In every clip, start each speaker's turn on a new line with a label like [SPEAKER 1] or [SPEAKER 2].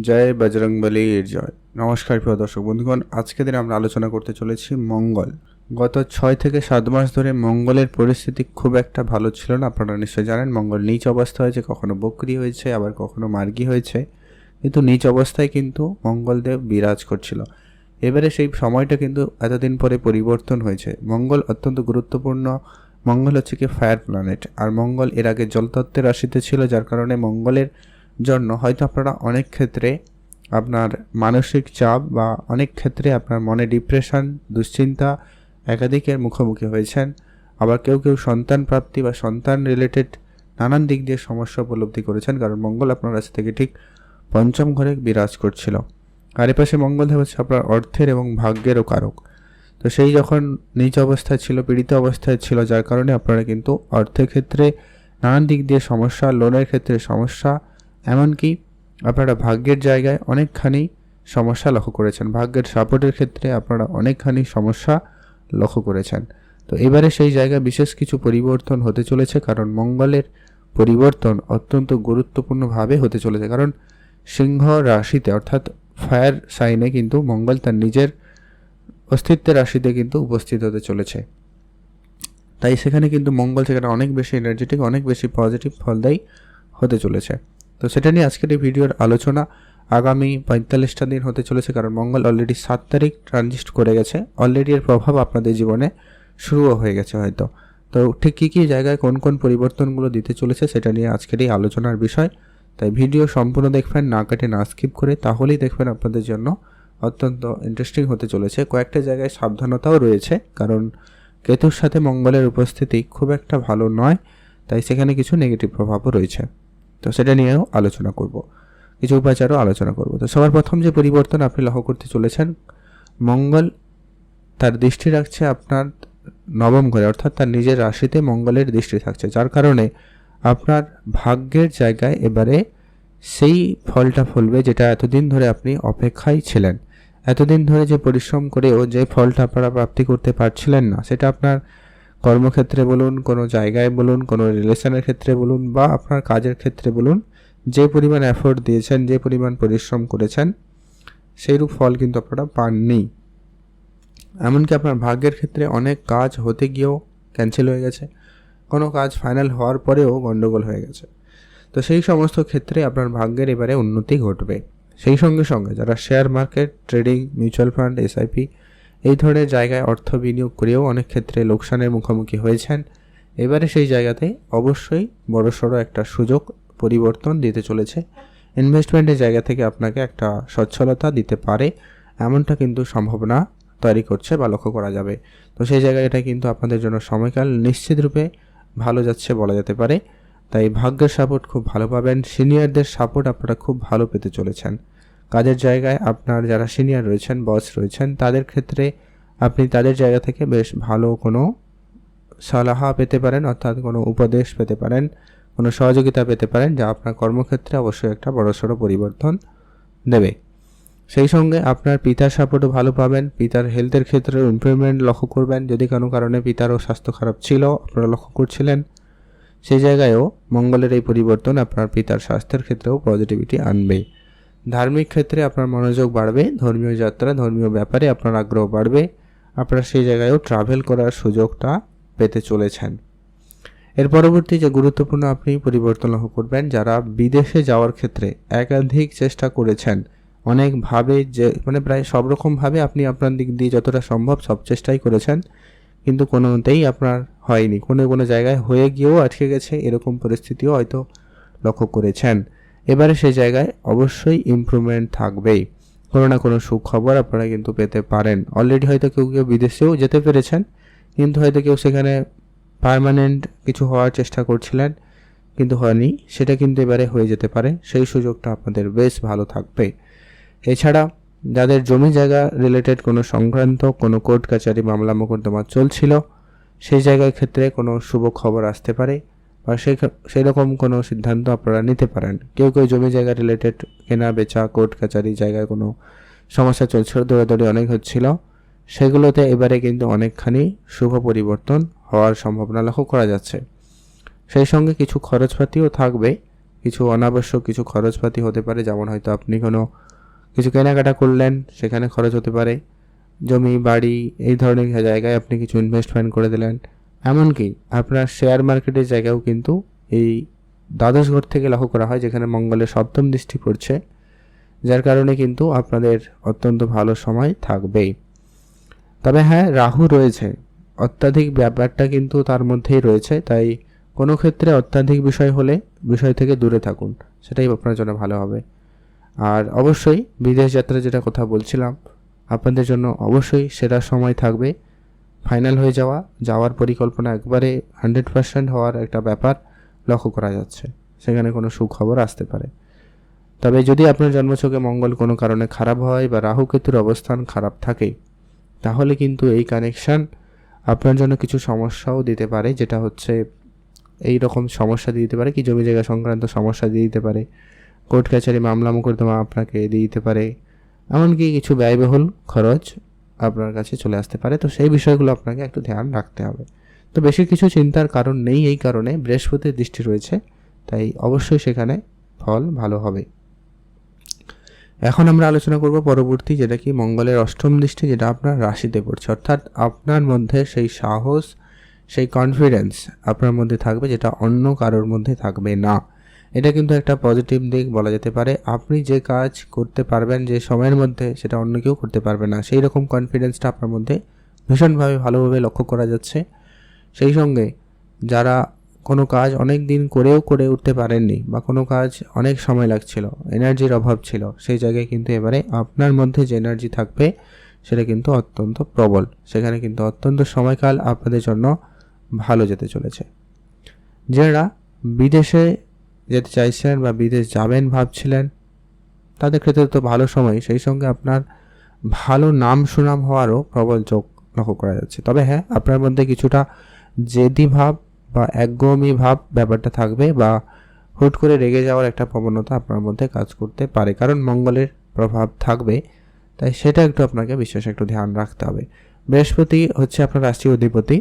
[SPEAKER 1] জয় বজরংবলীর জয়। নমস্কার প্রিয় দর্শক বন্ধুগণ আজকে দিনে আমরা আলোচনা করতে চলেছি মঙ্গল। গত ছয় থেকে সাত মাস ধরে মঙ্গলের পরিস্থিতি খুব একটা ভালো ছিল না, আপনারা নিশ্চয়ই জানেন মঙ্গল নিচ অবস্থা হয়েছে, কখনো বকরি হয়েছে, আবার কখনো মার্গী হয়েছে। কিন্তু নিচ অবস্থায় কিন্তু মঙ্গলদেব বিরাজ করছিল। এবারে সেই সময়টা কিন্তু এতদিন পরে পরিবর্তন হয়েছে। মঙ্গল অত্যন্ত গুরুত্বপূর্ণ। মঙ্গল হচ্ছে কি ফায়ার প্ল্যানেট আর মঙ্গল এর আগে জলতত্ত্বের রাশিতে ছিল, যার কারণে মঙ্গলের জন্য হয়তো আপনারা অনেক ক্ষেত্রে আপনার মানসিক চাপ বা অনেক ক্ষেত্রে আপনার মনে ডিপ্রেশন দুশ্চিন্তা একাধিকের মুখোমুখি হয়েছেন। আবার কেউ কেউ সন্তান প্রাপ্তি বা সন্তান রিলেটেড নানান দিক দিয়ে সমস্যা উপলব্ধি করেছেন। কারণ মঙ্গল আপনার কাছ থেকে ঠিক পঞ্চম ঘরে বিরাজ করছিল। আর এ পাশে মঙ্গলদেব হচ্ছে আপনার অর্থের এবং ভাগ্যেরও কারক তো সেই যখন নিচ অবস্থায় ছিল, পীড়িত অবস্থায় ছিল, যার কারণে আপনারা কিন্তু অর্থের ক্ষেত্রে নানান দিক দিয়ে সমস্যা লোনের ক্ষেত্রে সমস্যা এমনকি আপনারা ভাগ্যের জায়গায় অনেকখানি সমস্যা লক্ষ্য করেছেন। ভাগ্যের সাপোর্টের ক্ষেত্রে আপনারা অনেকখানি সমস্যা লক্ষ্য করেছেন। তো এবারে সেই জায়গায় বিশেষ কিছু পরিবর্তন হতে চলেছে, কারণ মঙ্গলের পরিবর্তন অত্যন্ত গুরুত্বপূর্ণভাবে হতে চলেছে। কারণ সিংহ রাশিতে, অর্থাৎ ফায়ার সাইনে কিন্তু মঙ্গল তার নিজের অস্তিত্বের রাশিতে কিন্তু উপস্থিত হতে চলেছে। তাই সেখানে কিন্তু মঙ্গল সেখানে অনেক বেশি এনার্জেটিক অনেক বেশি পজিটিভ ফলদায়ী হতে চলেছে। তো সেটা নিয়ে আজকের এই ভিডিওর আলোচনা আগামী পঁয়তাল্লিশটা দিন হতে চলেছে, কারণ মঙ্গল অলরেডি সাত তারিখ ট্রানজিস্ট করে গেছে। অলরেডি এর প্রভাব আপনাদের জীবনে শুরুও হয়ে গেছে হয়তো। তো ঠিক কী কী জায়গায় কোন কোন পরিবর্তনগুলো দিতে চলেছে সেটা নিয়ে আজকের এই আলোচনার বিষয়। তাই ভিডিও সম্পূর্ণ দেখবেন, না কেটে না স্কিপ করে তাহলেই দেখবেন আপনাদের জন্য অত্যন্ত ইন্টারেস্টিং হতে চলেছে। কয়েকটা জায়গায় সাবধানতাও রয়েছে, কারণ কেতুর সাথে মঙ্গলের উপস্থিতি খুব একটা ভালো নয়, তাই সেখানে কিছু নেগেটিভ প্রভাবও রয়েছে। তো সেটা নিয়েও আলোচনা করব। কিছু উপাচারও আলোচনা করব। তো সবার প্রথম যে পরিবর্তন আপনি লক্ষ্য করতে চলেছেন, মঙ্গল তার দৃষ্টি রাখছে আপনার নবম ঘরে, অর্থাৎ তার নিজের রাশিতে মঙ্গলের দৃষ্টি থাকছে, যার কারণে আপনার ভাগ্যের জায়গায় এবারে সেই ফলটা ফলবে যেটা এতদিন ধরে আপনি অপেক্ষায় ছিলেন। এতদিন ধরে যে পরিশ্রম করেও যে ফলটা আপনারা প্রাপ্তি করতে পারছিলেন না, সেটা আপনার কর্মক্ষেত্রে বলুন, কোনো জায়গায় বলুন, কোনো রিলেশনের ক্ষেত্রে বলুন বা আপনার কাজের ক্ষেত্রে বলুন, যে পরিমাণ এফোর্ট দিয়েছেন, যে পরিমাণ পরিশ্রম করেছেন, সেইরূপ ফল কিন্তু আপনারা পাননি। এমনকি আপনার ভাগ্যের ক্ষেত্রে অনেক কাজ হতে গিয়েও ক্যান্সেল হয়ে গেছে। কোনো কাজ ফাইনাল হওয়ার পরেও গণ্ডগোল হয়ে গেছে। তো সেই সমস্ত ক্ষেত্রে আপনার ভাগ্যের এবারে উন্নতি ঘটবে। সেই সঙ্গে সঙ্গে যারা share market trading mutual fund SIP এই ধরনের জায়গায় অর্থ বিনিয়োগ করেও অনেক ক্ষেত্রে লোকসানের মুখোমুখি হয়েছেন। এবারে সেই জায়গাতে অবশ্যই বড়সড় একটা সুযোগ পরিবর্তন দিতে চলেছে। ইনভেস্টমেন্টের জায়গা থেকে আপনাকে একটা সচ্ছলতা দিতে পারে, এমনটা কিন্তু সম্ভাবনা তৈরি করছে বা লক্ষ্য করা যাবে। তো সেই জায়গায় এটা কিন্তু আপনাদের জন্য সময়কাল নিশ্চিত রূপে ভালো যাচ্ছে বলা যেতে পারে। তাই ভাগ্যের সাপোর্ট খুব ভালো পাবেন। সিনিয়রদের সাপোর্ট আপনারা খুব ভালো পেতে চলেছেন। কাজের জায়গায় আপনার যারা সিনিয়র রয়েছেন বস রয়েছেন, তাদের ক্ষেত্রে আপনি তাদের জায়গা থেকে বেশ ভালো কোনো সালাহা পেতে পারেন, অর্থাৎ কোনো উপদেশ পেতে পারেন, কোনো সহযোগিতা পেতে পারেন, যা আপনার কর্মক্ষেত্রে অবশ্যই একটা বড়সড় পরিবর্তন দেবে। সেই সঙ্গে আপনার পিতার সাপোর্টও ভালো পাবেন, পিতার হেলথের ক্ষেত্রে ইমপ্রুভমেন্ট লক্ষ্য করবেন। যদি কোনো কারণে পিতারও স্বাস্থ্য খারাপ ছিল, আপনারা লক্ষ্য করছিলেন, সেই জায়গায়ও মঙ্গলের এই পরিবর্তন আপনার পিতার স্বাস্থ্যের ক্ষেত্রেও পজিটিভিটি আনবে। ধার্মিক ক্ষেত্রে আপনার মনোযোগ বাড়বে, ধর্মীয় যাত্রা, ধর্মীয় ব্যাপারে আপনার আগ্রহ বাড়বে, আপনারা সেই জায়গায়ও ট্রাভেল করার সুযোগটা পেতে চলেছেন। এর পরবর্তী যে গুরুত্বপূর্ণ আপনি পরিবর্তন লক্ষ্য করবেন, যারা বিদেশে যাওয়ার ক্ষেত্রে একাধিক চেষ্টা করেছেন, অনেকভাবে যে মানে প্রায় সব রকমভাবে আপনি আপনার দিক দিয়ে যতটা সম্ভব সব চেষ্টাই করেছেন, কিন্তু কোনোতেই আপনার হয়নি। কোনো কোনো জায়গায় হয়ে গিয়েও আটকে গেছে, এরকম পরিস্থিতিও হয়তো লক্ষ্য করেছেন। এবারে সেই জায়গায় অবশ্যই ইমপ্রুভমেন্ট থাকবেই। কোনো না কোনো সুখবর আপনারা কিন্তু পেতে পারেন। অলরেডি হয়তো কেউ কেউ বিদেশেও যেতে পেরেছেন, কিন্তু হয়তো কেউ সেখানে পারমানেন্ট কিছু হওয়ার চেষ্টা করছিলেন, কিন্তু হয়নি। সেটা কিন্তু এবারে হয়ে যেতে পারে। সেই সুযোগটা আপনাদের বেশ ভালো থাকবে। এছাড়া যাদের জমি জায়গা রিলেটেড কোনো সংক্রান্ত কোনো কোর্ট কাচারি মামলা মোকদ্দমা চলছিল, সেই জায়গার ক্ষেত্রে কোনো শুভ খবর আসতে পারে। বা সেই রকম কোনো সিদ্ধান্ত আপনারা নিতে পারেন। কেউ কেউ জমি জায়গা রিলেটেড কেনা, বেচা, কোর্ট, কাচারি জায়গায় কোনো সমস্যা চলছিল, দৌড়াদৌড়ি অনেক হচ্ছিল। সেগুলোতে এবারে কিন্তু অনেকখানি শুভ পরিবর্তন হওয়ার সম্ভাবনা লক্ষ্য করা যাচ্ছে। সেই সঙ্গে কিছু খরচপাতিও থাকবে। কিছু অনাবশ্যক কিছু খরচপাতি হতে পারে, যেমন হয়তো আপনি কোনো কিছু কেনাকাটা করলেন, সেখানে খরচ হতে পারে। জমি, বাড়ি, এই ধরনের জায়গায় আপনি কিছু ইনভেস্টমেন্ট করে দিলেন। এমনকি আপনার শেয়ার মার্কেটের জায়গাও কিন্তু এই দ্বাদশ ঘর থেকে লক্ষ্য করা হয়, যেখানে মঙ্গলের সপ্তম দৃষ্টি পড়ছে, যার কারণে কিন্তু আপনাদের অত্যন্ত ভালো সময় থাকবেই। তবে হ্যাঁ রাহু রয়েছে। অত্যাধিক ব্যাপারটা কিন্তু তার মধ্যেই রয়েছে, তাই কোনো ক্ষেত্রে অত্যাধিক বিষয় হলে বিষয় থেকে দূরে থাকুন, সেটাই আপনার জন্য ভালো হবে। আর অবশ্যই বিদেশ যাত্রা যেটা কথা বলছিলাম, আপনাদের জন্য অবশ্যই সেরা সময় থাকবে। ফাইনাল হয়ে যাওয়া, যাওয়ার পরিকল্পনা একবারে হান্ড্রেড পার্সেন্ট হওয়ার একটা ব্যাপার লক্ষ্য করা যাচ্ছে। সেখানে কোনো সুখবর আসতে পারে। তবে যদি আপনার জন্মছকে মঙ্গল কোনো কারণে খারাপ হয় বা রাহু কেতুর অবস্থান খারাপ থাকে, তাহলে কিন্তু এই কানেকশান আপনার জন্য কিছু সমস্যাও দিতে পারে, যেটা হচ্ছে এই রকম সমস্যা দিয়ে দিতে পারে, কি জমি জায়গা সংক্রান্ত সমস্যা দিয়ে দিতে পারে, কোর্ট কাছারি মামলা মোকদ্দমা আপনাকে দিয়ে দিতে পারে, এমনকি কিছু ব্যয়বহুল খরচ আপনার কাছে চলে আসতে পারে। তো সেই বিষয়গুলো আপনাকে একটু ধ্যান রাখতে হবে। তো বেশি কিছু চিন্তার কারণ নেই এই কারণে বৃহস্পতির দৃষ্টি রয়েছে, তাই অবশ্যই সেখানে ফল ভালো হবে। এখন আমরা আলোচনা করব পরবর্তী যেটা কি মঙ্গলের অষ্টম দৃষ্টি, যেটা আপনার রাশিতে পড়ছে। অর্থাৎ আপনার মধ্যে সেই সাহস, সেই কনফিডেন্স আপনার মধ্যে থাকবে, যেটা অন্য কারোর মধ্যে থাকবে না। এটা কিন্তু একটা পজিটিভ দিক বলা যেতে পারে। আপনি যে কাজ করতে পারবেন যে সময়ের মধ্যে, সেটা অন্য কেউ করতে পারবে না। সেই রকম কনফিডেন্সটা আপনার মধ্যে ভীষণভাবে ভালোভাবে লক্ষ্য করা যাচ্ছে। সেই সঙ্গে যারা কোনো কাজ অনেক দিন করেও করে উঠতে পারেননি বা কোনো কাজ অনেক সময় লাগছিল এনার্জির অভাব ছিল, সেই জায়গায় কিন্তু এবারে আপনার মধ্যে যে এনার্জি থাকবে, সেটা কিন্তু অত্যন্ত প্রবল। সেখানে কিন্তু অত্যন্ত সময়কাল আপনাদের জন্য ভালো যেতে চলেছে। যারা বিদেশে যেতে চাইছেন বা বিদেশ যাবেন ভাবছিলেন, তাদের ক্ষেত্রে তো ভালো সময়। সেই সঙ্গে আপনার ভালো নাম সুনাম হওয়ারও প্রবল চোখ লক্ষ্য করা যাচ্ছে। তবে হ্যাঁ আপনার মধ্যে কিছুটা জেদি ভাব বা একগমি ভাব ব্যাপারটা থাকবে বা হুট করে রেগে যাওয়ার একটা প্রবণতা আপনার মধ্যে কাজ করতে পারে। কারণ মঙ্গলের প্রভাব থাকবে, তাই সেটা একটু আপনাকে বিশেষ একটু ধ্যান রাখতে হবে। বৃহস্পতি হচ্ছে আপনার রাষ্ট্রীয় অধিপতি।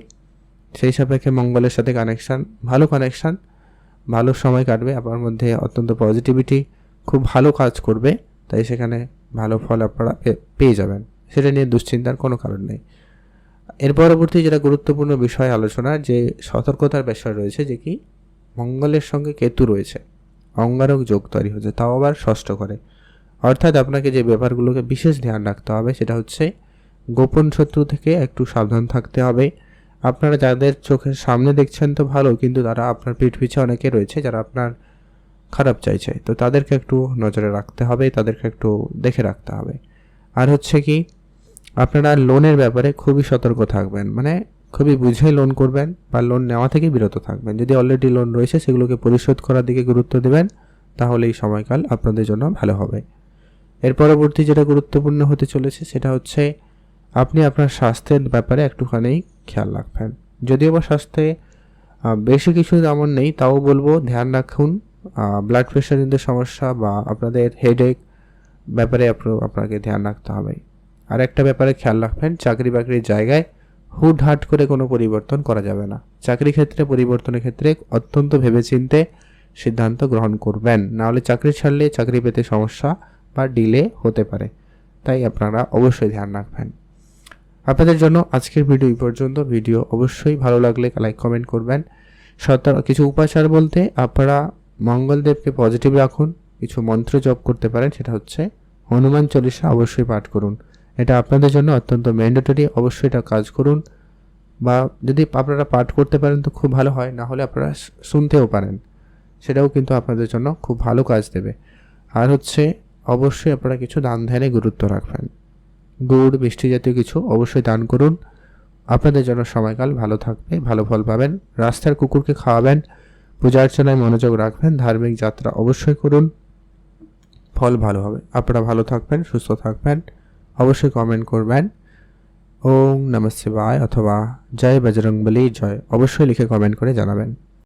[SPEAKER 1] সেই সাপেক্ষে মঙ্গলের সাথে কানেকশান ভালো কানেকশান ভালো সময় কাটবে, আপনার মধ্যে অত্যন্ত পজিটিভিটি খুব ভালো কাজ করবে, তাই সেখানে ভালো ফল আপনারা পেয়ে যাবেন। সেটা নিয়ে দুশ্চিন্তার কোনো কারণ নেই। এর পরবর্তী যেটা গুরুত্বপূর্ণ বিষয় আলোচনা, যে সতর্কতার বিষয় রয়েছে, যে কি? মঙ্গলের সঙ্গে কেতু রয়েছে। অঙ্গারক যোগ তৈরি হচ্ছে, তাও আবার ষষ্ঠ করে অর্থাৎ আপনাকে যে ব্যাপারগুলোকে বিশেষ ধ্যান রাখতে হবে, সেটা হচ্ছে গোপন শত্রু থেকে একটু সাবধান থাকতে হবে আপনারা যাদের চোখের সামনে দেখছেন তো ভালো, কিন্তু তারা আপনার পিঠ পিছে অনেকে রয়েছে যারা আপনার খারাপ চাইছে। তো তাদেরকে একটু নজরে রাখতে হবে, তাদেরকে একটু দেখে রাখতে হবে। আর হচ্ছে কি, আপনারা লোনের ব্যাপারে খুবই সতর্ক থাকবেন। মানে খুবই বুঝে লোন করবেন বা লোন নেওয়া থেকে বিরত থাকবেন। যদি অলরেডি লোন রয়েছে, সেগুলোকে পরিশোধ করার দিকে গুরুত্ব দেবেন, তাহলে এই সময়কাল আপনাদের জন্য ভালো হবে। এর পরবর্তী যেটা গুরুত্বপূর্ণ হতে চলেছে, সেটা হচ্ছে আপনি আপনার স্বাস্থ্যের ব্যাপারে একটুখানি খেয়াল রাখবেন। যদিও বা স্বাস্থ্যে বেশি কিছু তেমন নেই, তাও বলব ধ্যান রাখুন। ব্লাড প্রেশারজনিত সমস্যা বা আপনাদের হেডেক ব্যাপারে আপনাকে ধ্যান রাখতে হবে। আর একটা ব্যাপারে খেয়াল রাখবেন, চাকরি বাকরির জায়গায় হুট হাট করে কোনো পরিবর্তন করা যাবে না। চাকরি ক্ষেত্রে, পরিবর্তনের ক্ষেত্রে অত্যন্ত ভেবেচিন্তে সিদ্ধান্ত গ্রহণ করবেন। নাহলে চাকরি ছাড়লে চাকরি পেতে সমস্যা বা ডিলে হতে পারে। তাই আপনারা অবশ্যই ধ্যান রাখবেন। আপনাদের জন্য আজকের ভিডিও এই পর্যন্ত। ভিডিও অবশ্যই ভালো লাগলে লাইক কমেন্ট করবেন। সত্তর কিছু উপাচার বলতে আপনারা মঙ্গলদেবকে পজিটিভ রাখুন, কিছু মন্ত্র জপ করতে পারেন, সেটা হচ্ছে হনুমান চল্লিশা অবশ্যই পাঠ করুন। এটা আপনাদের জন্য অত্যন্ত ম্যান্ডেটরি অবশ্যই এটা কাজ করুন। বা যদি আপনারা পাঠ করতে পারেন তো খুব ভালো হয়, না হলে আপনারা শুনতেও পারেন। সেটাও কিন্তু আপনাদের জন্য খুব ভালো কাজ দেবে। আর হচ্ছে অবশ্যই আপনারা কিছু দান ধ্যানে গুরুত্ব রাখবেন। গুড়, মিষ্টি জাতীয় কিছু অবশ্যই দান করুন। আপনাদের জন্য সময়কাল ভালো থাকবে, ভালো ফল পাবেন। রাস্তার কুকুরকে খাওয়াবেন, পূজা অর্চনায় মনোযোগ রাখবেন, ধার্মিক যাত্রা অবশ্যই করুন। ফল ভালো হবে। আপনারা ভালো থাকবেন, সুস্থ থাকবেন, অবশ্যই কমেন্ট করবেন। ওম নমঃ শিবায় অথবা জয় বজরংবলী জয়। অবশ্যই লিখে কমেন্ট করে জানাবেন।